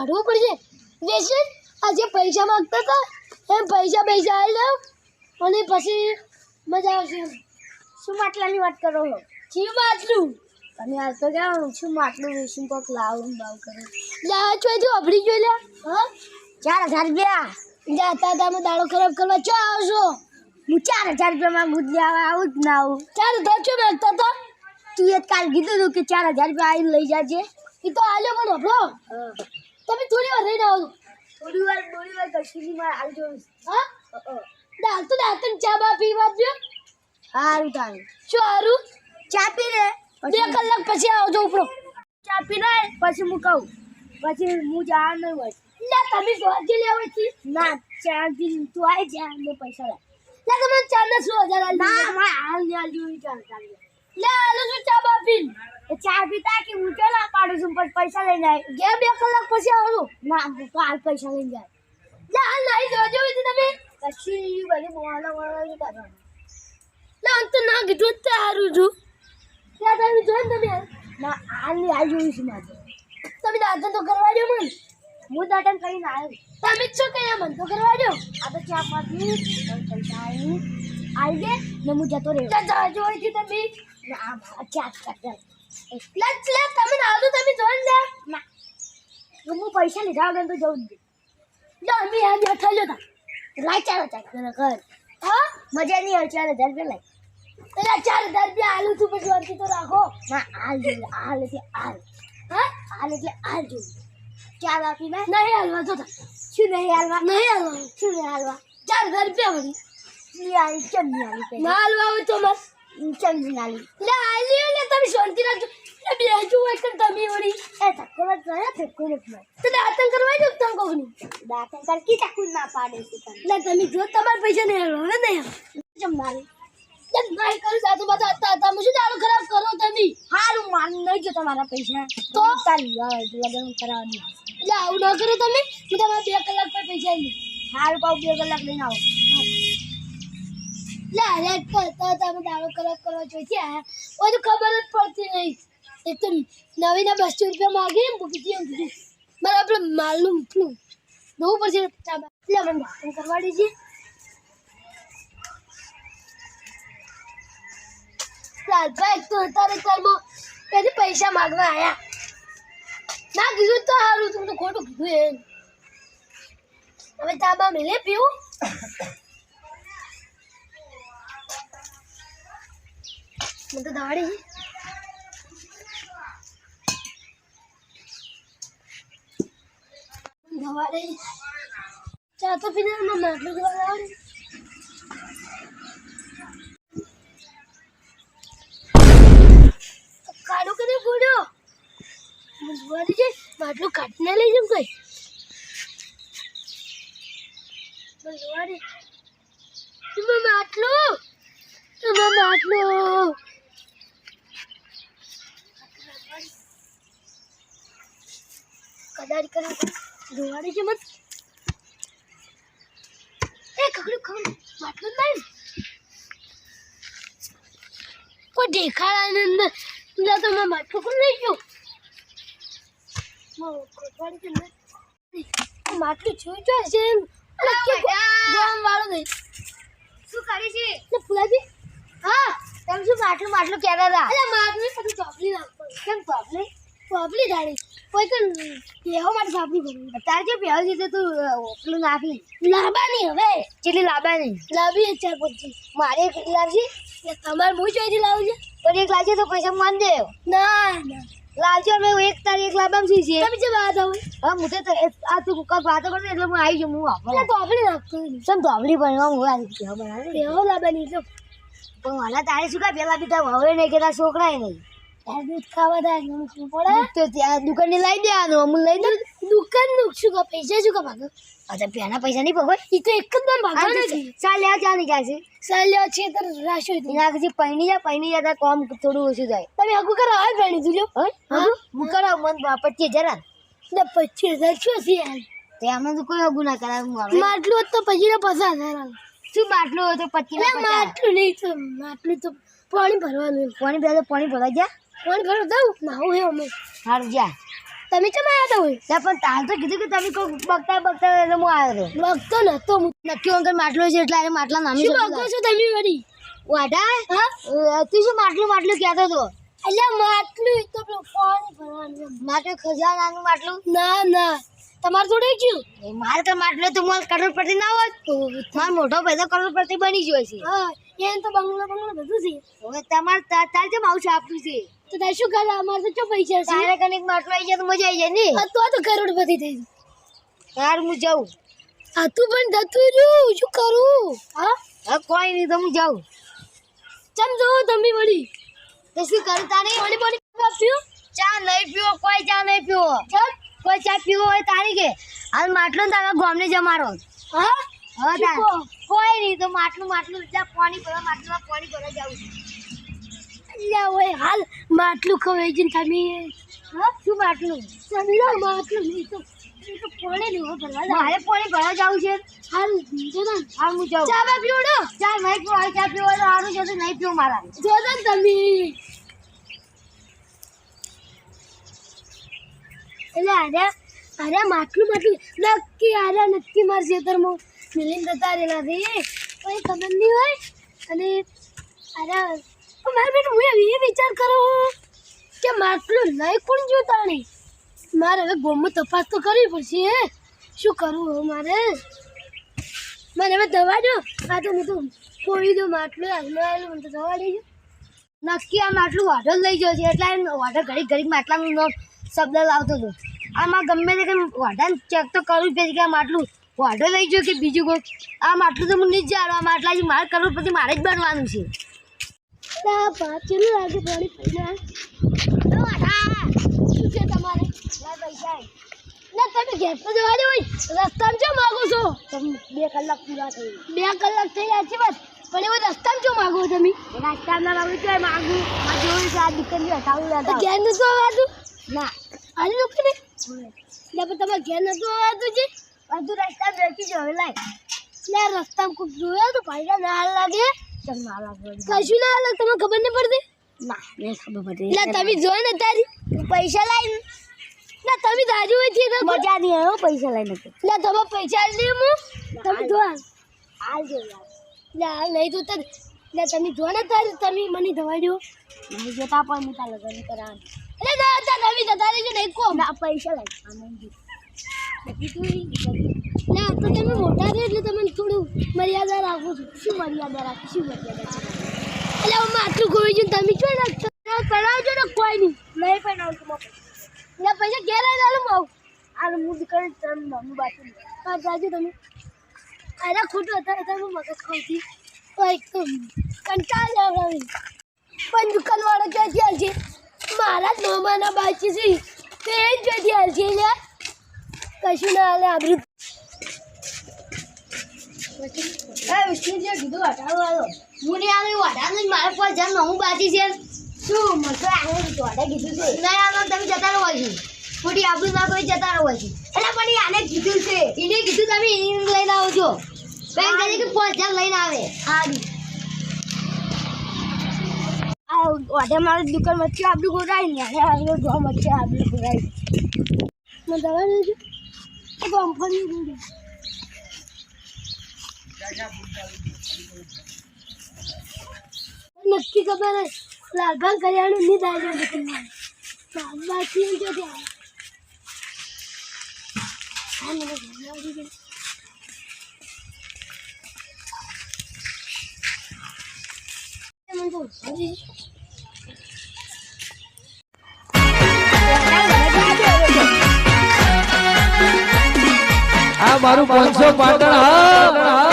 કાઢવું પડશે. વેચે આજે પૈસા માંગતા હતા એમ પૈસા પૈસા આવી લો અને પછી મજા આવશે શું માટલાની વાત કરો છો? શું માટલું? અને આજ તો ક્યાં શું માટલું વેચીને કોક લાવું બાવ કરો. લા જો અભડી જોઈ લ્યા. હા? ચાર હજાર રૂપિયા. જાતા હતા અમે દાડો ખરાબ કરવા ચો આવશો હું ચાર હજાર રૂપિયામાં ગુદ લેવા આવું જ ના આવું. ચાર હજાર છો માગતા હતા? તું એ કાલ કીધું હતું કે ચાર હજાર રૂપિયા આવીને લઈ જાજે. એ તો આલ્યો પણ હબળો તમે થોડી વાર રહીને આવો. થોડી વાર થોડી વાર કશું માં આવજો હા? દાલ તો દાંતન ચા બા પીવા દો સારું તારું. શું હારું? ચા પી લે. બે કલાક પછી આવજો ઉપરો. ચા પી લે પછી હું કહું. પછી હું જવા નહીં હોય. ના તમે ગોજી લેવા છે ના ચા પી તું આવી જા ને પૈસા લે લા તમે ચા ને શું હજાર ના મારે હાલ ને હાલ જોઈ ચાલ ચાલ લે આલો શું ચા પીતા કે હું ચલા પાડું છું પછી પૈસા લઈને જાય જે બે કલાક પછી આવું ના હું તો હાલ પૈસા લઈને જાય. લે હાલ નાઈ જોજો તમે? પછી બધી મોવાલા નહીં કરવાનું. લે અંત ના કીધું તે હારું છું. લે તમે જોઈ તમે? ના હાલની હાલ છું મારે. તમે દાંતન તો કરવા દો મને. હું દાટન કરીને આવ્યો તમે જ છો કયા મન તો કરવા દો. આ તો ચા પાછી પૈસા આવી આવી ગયે ને હું જતો રહ્યો જાજો તમે. ના આ મારા ચા કરતા લે લે તમે આવજો તમે જોઈ ને. ના હું પૈસા લીધા વગર તો જવું જ જો અમે આ બેઠા લ્યો તા લાય ચાલો ચાલ કર હા? મજા નહીં આવે ચાર હજાર રૂપિયા લાય. પેલા ચાર હજાર રૂપિયા આલુ છું પછી વર્તી તો રાખો. ના. આલ જોઈએ આલ એટલે આલ. હા? આલ એટલે આલ જોઈએ ચાર આપી મેં. નહીં હાલવા જોતા. શું નહીં હાલવા? નહીં હાલવા. શું નહીં હાલવા? ચાર હજાર રૂપિયા વળી. નહીં આવી કેમ નહીં આવી ના હાલવા હોય તો બસ. નહીં હાલી લે. હાલી લે તમે શાંતિ રાખજો. લે બેજુ હોય કે તમે વળી. એ ધક્કો મત મારે ધક્કો નથી મારે તો દાંતન કરવા દો તમે કોકની દાંતન કર કી ચાકુ ના પાડે છે તને. લે તમે જો તમારા પૈસા નહીં હાલવા ને નહીં. કેમ મારી? લે નહીં કરું સાધુ બધા હતા હતા. શું દારૂ ખરાબ કરો તમે? હારું માન નહીં જો તમારા પૈસા. તો? તારી લગન કરાવવાની એટલે આવું ન કરો તમે? હું તમારા બે કલાક પર પૈસા નહીં હારું પાઉં બે કલાક લઈને આવો. લે અરે કરતા તમે દારૂ કલર જોઈતી આયા હોય તો ખબર જ પડતી નહીં. એકદમ નવીના બસો રૂપિયા માગી ને બીજી એમ પડશે. લે મને દાંતન કરવા દેજે લાલભાઈ તો તારે તારમાં તેથી પૈસા માગવા આયા. ના, કીધું તો સારું. તું તો ખોટું કીધું હવે ચાબા મેલે પીવું? મને તો દાડી દવાડે ચા તો પીને મને માટલું દવા આવડે કાઢો કને ગોડો મજબૂરી છે માટલું કાઢીને લઈ જમ કોઈ. મજબૂરી તમે માટલું તમે માટલું કદાચ કરે જોવાડે છે મત એ કકડું ખમ માટલું નહીં કોઈ દેખાડા અંદર અંદર તો મેં માટલું કોણ લઈ ગયો? માટલું જોઈ જો છે એમ. ગામ વાળો નહીં શું કરી છે ફુલાજી. હા? તમે શું માટલું માટલું કહેતા હતા? અરે માટલું બધું ચોપલી નાખવાનું. કેમ ચોપલી ચોપલી ધારી. કોઈ તો દેહો માટે ચોપલી ભરવી તારે જે પહેલ દીધું તું પેલું નાખી લાવવાની હવે? કેટલી લાવવાની લાવી ચાર પછી મારે એક લાવશે તમારે હું જોઈતી લાવું છે પણ એક લાવશે તો પૈસા માન દે. ના ના. લાવજો અમે એક તારી એક લાવવામાં શું છે. તમે જે વાત આવે. હા હું તો આ તું કુકર વાતો કરે એટલે હું આવી જઉં હું આપણે તો આપણે રાખતો સમ સમ ધોબલી પણ હું આવી ગયો બનાવે. દેહો લાવવાની એટલે? પણ વાલા તારે શું કા પેલા બીજા હવે નહીં કે છોકરાએ છોકરાય નહીં. દૂધ ખાવા મને ખબર પડે? તો ત્યાં દુકાને લઈ દેવાનું અમુલ લઈ દે. દુકાનનું શું કા પૈસા શું કા ભાગો? અચ્છા પેલા પૈસા નહીં પગો એ તો એક જ દમ ભાગો નથી ચાલ લે ચાલ નહીં ક્યાં છે. સાલ્યો છે તો રાશો એના પછી પૈણી જા પૈણી જતા કોમ થોડું ઓછું થાય. તમે આગુ કરો હાલ ભણી દીધું હા? હા? હું કરો મન પચીસ હજાર. ને પચીસ હજાર શું છે યાર? તે આમાં તો કોઈ અગું ના કરાવ હું માટલું હોત તો પછી પચાસ હજાર શું માટલું તો પચીસ માટલું નહીં તો માટલું તો પાણી ભરવાનું. પાણી ભરાય તો પાણી ભરાઈ જા ફોન કરો દઉં માવું હે અમે હારું જા. તમે કેમ આવ્યા હતા હોય ત્યાં પણ તાર તો કીધું કે તમે કોઈ બગતા બગતા એટલે હું આવ્યો હતો. બગતો નતો નક્કી અંકલ માટલો છે એટલે અરે માટલા નામી શું બગતો છો તમે વળી? વાડા? હા? તું શું માટલું માટલું કહેતો હતો? એટલે માટલું તો પેલું પાણી ભરવાનું માટે ખજાનાનું માટલું? ના ના. તમારે જોડે ગયું એ મારે તો માટલો તો મારે કરોડપતિ ના હોત મારો મોટો ભાઈ તો કરોડપતિ બની ગયો છે. હા એને તો બંગલો બંગલો બધું છે. હવે તમારે તાર કેમ આવું છે આપ્યું છે. તો તારે શું કરે અમારે તો શું પૈસા છે? તારે કને માટલો આવી જાય તો મજા આવી જાય ને? આ તો તો કરોડપતિ થઈ. તાર હું જાઉં. હા તું પણ જતું રહ્યું શું કરું? હા? હા કોઈ નહીં તો હું જાઉં. ચમ જો તમે વળી. તો શું કરું તારે વળી પાણી પીવું ચા નહીં પીવો કોઈ ચા નહીં પીવો. ચમ? કોઈ ચા પીવો હોય તારી કે? હાલ માટલો ને તારા ગામને જમારો હા? હા કોઈ નહીં તો માટલું માટલું. પાણી ભરવા માટલું પાણી ભરવા જાઉં છું. અલ્યા હોય હાલ માટલું ખવાઈ જઈને તમે. હા શું માટલું? સમજો માટલું નહીં તો. મારે પાણી જાવું છે. હાલ જો ને. હાલ હું જાઉં. ચા પીવડો ચા નહીં પીવો ચા પીવો તો સારું છે તો નહીં પીવો મારા. જો ને તમે. એટલે અરે અરે માટલું માટલું નક્કી અરે નક્કી મારા ખેતરમાં. મિલીને જતા રહેલા રે. કોઈ ખબર નહીં હોય? અને અરે મારે બેટા હું એ વિચાર કરો કે માટલું લઈ કોણ જો તાણી મારે હવે ગોમમાં તપાસ તો કરવી પડશે, હે? શું કરવું હવે મારે? મને હવે દવા જો આ તો હું તો ફોડી દઉં, માટલું હાલમાં આવેલું, મને તો દવા લઈ દેજો. નક્કી આ માટલું વાઢો લઈ ગયો છે, એટલે એમ વાઢો ઘડી ઘડી માટલાનું નો શબ્દ લાવતો હતો. આમાં ગમે તે કંઈ વાઢાને ચેક તો કરવું પડે કે આ માટલું વાઢો લઈ ગયો કે બીજું કોઈ? આ માટલું તો નહીં જ જાણવા માટલાથી મારે કરવું પછી મારે જ બનવાનું છે. ના પાંચ લાગે પીને શું છે તમારે પૈસા ના તમે ઘેર તો જવા હોય રસ્તામાં શું માગો છો બે કલાક બે કલાક થઈ ગયા છે બસ પણ એવો રસ્તામાં ચો માગો તમે નાસ્તાના લાવું છે માગું આ જોયું આ દીકરી હટાવું તો ઘેર નતું આવતું ના આજે એટલે પણ તમારે ઘેર નતું આવતું છે બધું રસ્તા બેસી જ હવે લાય એટલે રસ્તામાં કોઈ જોયા તો પૈસા ના લાગે. કશું ના અલગ તમને ખબર નહીં પડતી? ના નહીં ખબર પડી એટલે તમે જોઈ ને તારી પૈસા લાવીને ના તમે દાજુ હોય છે એટલે મજા નહીં આવ્યો પૈસા લઈને તમે પૈસા લે હું તમે જો હાલ. જો એટલે હાલ નહીં જોતા એટલે તમે જો ને તારી તમે મને દવા દો. નહીં જોતા પણ હું તાર લગ્ન એટલે ના તમે જતા રહેજો નહીં ના પૈસા આમાં જી ના તો તમે મોટા છો એટલે તમને થોડું મર્યાદા રાખું છું. શું મર્યાદા રાખું? શું મર્યાદા એટલે હું આટલું ખોઈ છું તમે શું રાખશો પડાવજો ને કોઈ નહીં. નહીં તમારે એટલે પૈસા ઘેર આવીને આલું આવું આ હું દીકરી તમે મમ્મી બાકી હા જાજો તમે. અરે ખોટું અત્યારે તમે મગજ ખાવતી તો એકદમ કંટાળ આવે પણ દુકાનવાળો ક્યાંથી આવશે? મારા જ મામાના બાકી છે. તે જ ક્યાંથી આવશે છે લ્યા? કશું ના હાલે આબરૂ એ વિષ્ણુ જે કીધું હટાવો આવ્યો હું નહીં મારે જન નવું બાકી છે શું મને આને કીધું છે ના આનો તમે જતા રહો છે ખોટી આપણું ના કોઈ જતા રહો છે એટલે પણ આને કીધું છે એને કીધું તમે એને લઈને આવજો બેન કહે કે પાંચ લઈને આવે સારી વાડે મારી દુકાન વચ્ચે આપણું ગોરાઈ ને અને આવ્યો આબલું ગોરાઈ મને નક્કી ખબર હે લાલભાન કરિયાણું નહીં દાજો નીકળવાનું બાકી જો ત્યાં. મારું પાંચસો પાટણ હા